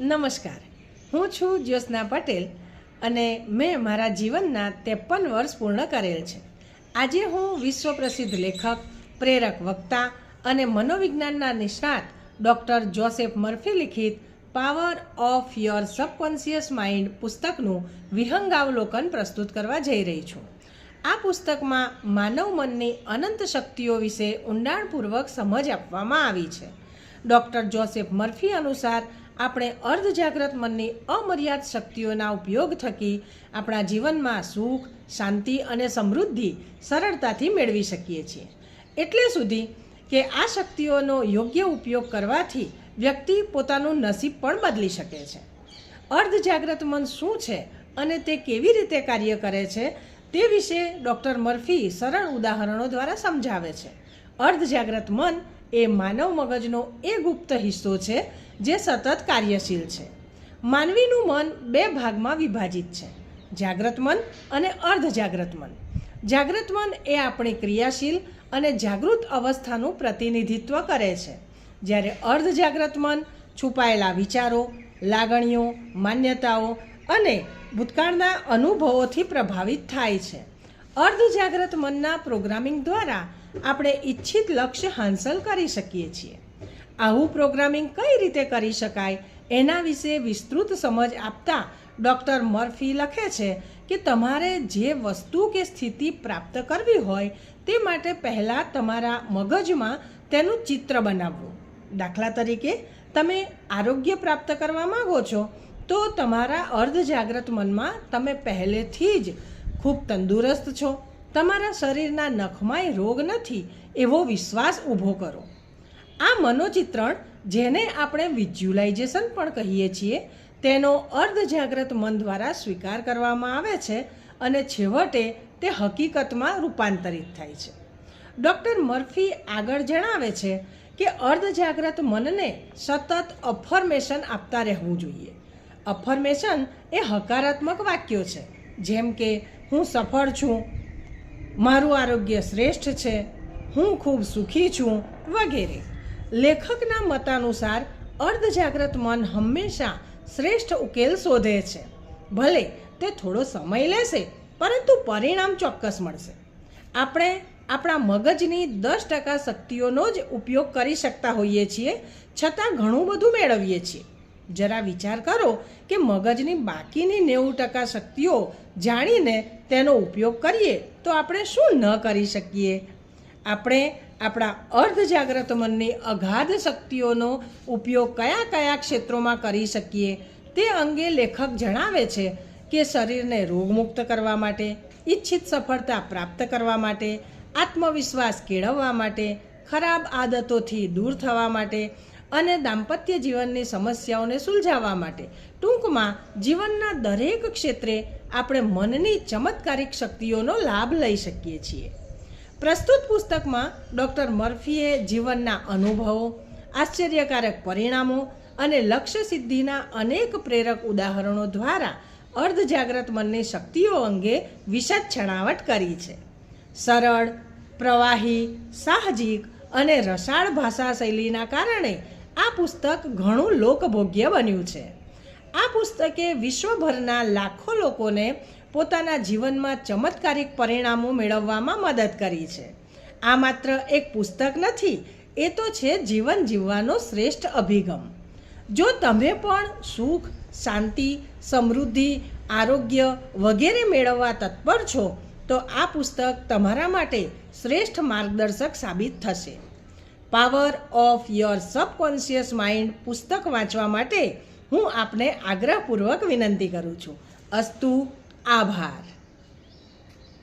નમસ્કાર. હું છું જ્યોત્સના પટેલ અને મેં મારા જીવનના ત્રેપન વર્ષ પૂર્ણ કરેલ છે. આજે હું વિશ્વ પ્રસિદ્ધ લેખક, પ્રેરક વક્તા અને મનોવિજ્ઞાનના નિષ્ણાત ડૉક્ટર જોસેફ મર્ફી લિખિત power of your subconscious mind પુસ્તકનું વિહંગાવલોકન પ્રસ્તુત કરવા જઈ રહી છું. આ પુસ્તકમાં માનવ મનની અનંત શક્તિઓ વિશે ઊંડાણપૂર્વક સમજ આપવામાં આવી છે. ડૉક્ટર જોસેફ મર્ફી અનુસાર આપણે અર્ધ જાગ્રત મનની અમર્યાદ શક્તિઓના ઉપયોગ થકી આપણા જીવનમાં સુખ, શાંતિ અને સમૃદ્ધિ સરળતાથી મેળવી શકીએ છીએ. એટલે સુધી કે આ શક્તિઓનો યોગ્ય ઉપયોગ કરવાથી વ્યક્તિ પોતાનું નસીબ પણ બદલી શકે છે. અર્ધજાગ્રત મન શું છે અને તે કેવી રીતે કાર્ય કરે છે તે વિશે ડૉક્ટર મર્ફી સરળ ઉદાહરણો દ્વારા સમજાવે છે. અર્ધજાગ્રત મન એ માનવ મગજનો એ ગુપ્ત હિસ્સો છે જે સતત કાર્યશીલ છે. માનવીનું મન બે ભાગમાં વિભાજિત છે. જાગ્રત મન અને અર્ધ જાગ્રત મન. જાગ્રત મન એ આપણી ક્રિયાશીલ અને જાગૃત અવસ્થાનું પ્રતિનિધિત્વ કરે છે. જ્યારે અર્ધ જાગ્રત મન છુપાયેલા વિચારો, લાગણીઓ, માન્યતાઓ અને ભૂતકાળના અનુભવોથી પ્રભાવિત થાય છે. અર્ધજાગ્રત મનના પ્રોગ્રામિંગ દ્વારા આપણે ઈચ્છિત લક્ષ્ય હાંસલ કરી શકીએ છીએ. આવું પ્રોગ્રામિંગ કઈ રીતે કરી શકાય એના વિશે વિસ્તૃત સમજ આપતા ડૉક્ટર મર્ફી લખે છે કે તમારે જે વસ્તુ કે સ્થિતિ પ્રાપ્ત કરવી હોય તે માટે પહેલાં તમારા મગજમાં તેનું ચિત્ર બનાવવું. દાખલા તરીકે, તમે આરોગ્ય પ્રાપ્ત કરવા માગો છો, તો તમારા અર્ધજાગ્રત મનમાં તમે પહેલેથી જ ખૂબ તંદુરસ્ત છો. તમારા શરીરના નખમાંય રોગ નથી, એવો વિશ્વાસ ઊભો કરો. આ મનોચિત્રણ, જેને આપણે વિઝ્યુલાઇઝેશન પણ કહીએ છીએ, તેનો અર્ધજાગ્રત મન દ્વારા સ્વીકાર કરવામાં આવે છે અને છેવટે તે હકીકતમાં રૂપાંતરિત થાય છે. ડૉક્ટર મર્ફી આગળ જણાવે છે કે અર્ધજાગ્રત મનને સતત અફર્મેશન આપતા રહેવું જોઈએ. અફર્મેશન એ હકારાત્મક વાક્યો છે, જેમ કે હું સફળ છું. મારું આરોગ્ય શ્રેષ્ઠ છે. હું ખૂબ સુખી છું, વગેરે. લેખકના મતાનુસાર અર્ધજાગ્રત મન હંમેશા શ્રેષ્ઠ ઉકેલ શોધે છે. ભલે તે થોડો સમય લેશે, પરંતુ પરિણામ ચોક્કસ મળશે. આપણે આપણા મગજની દસ ટકા શક્તિઓનો જ ઉપયોગ કરી શકતા હોઈએ છીએ, છતાં ઘણું બધું મેળવીએ છીએ. જરા વિચાર કરો કે મગજની બાકીની નેવું ટકા શક્તિઓ જાણીને તેનો ઉપયોગ કરીએ તો આપણે શું ન કરી શકીએ? આપણે આપણા અર્ધજાગ્રત મનની અગાધ શક્તિઓનો ઉપયોગ કયા કયા ક્ષેત્રોમાં કરી શકીએ? તે અંગે લેખક જણાવે છે કે શરીરને રોગમુક્ત કરવા માટે, ઈચ્છિત સફળતા પ્રાપ્ત કરવા માટે, આત્મવિશ્વાસ કેળવવા માટે, ખરાબ આદતોથી દૂર થવા માટે અને દાંપત્ય જીવનની સમસ્યાઓને સુલઝાવવા માટે ટૂંકમાં જીવનના દરેક ક્ષેત્રે આપણે મનની ચમત્કારિક શક્તિઓનો લાભ લઈ શકીએ છીએ. પ્રસ્તુત પુસ્તકમાં ડૉક્ટર મર્ફીએ જીવનના અનુભવો, આશ્ચર્યકારક પરિણામો અને લક્ષ્ય સિદ્ધિના અનેક પ્રેરક ઉદાહરણો દ્વારા અર્ધજાગ્રત મનની શક્તિઓ અંગે વિશદ છણાવટ કરી છે. સરળ, પ્રવાહી, સાહજિક અને રસાળ ભાષા શૈલીના કારણે આ પુસ્તક ઘણું લોકભોગ્ય બન્યું છે. આ પુસ્તકે વિશ્વભરના લાખો લોકોને પોતાના જીવનમાં ચમત્કારિક પરિણામો મેળવવામાં મદદ કરી છે. આ માત્ર એક પુસ્તક નથી, એ તો છે જીવન જીવવાનો શ્રેષ્ઠ અભિગમ. જો તમે પણ સુખ, શાંતિ, સમૃદ્ધિ, આરોગ્ય વગેરે મેળવવા તત્પર છો, તો આ પુસ્તક તમારા માટે શ્રેષ્ઠ માર્ગદર્શક સાબિત થશે. Power of your subconscious mind પુસ્તક વાંચવા માટે હું આપને આગ્રહપૂર્વક વિનંતી કરું છું. અસ્તુ, આભાર.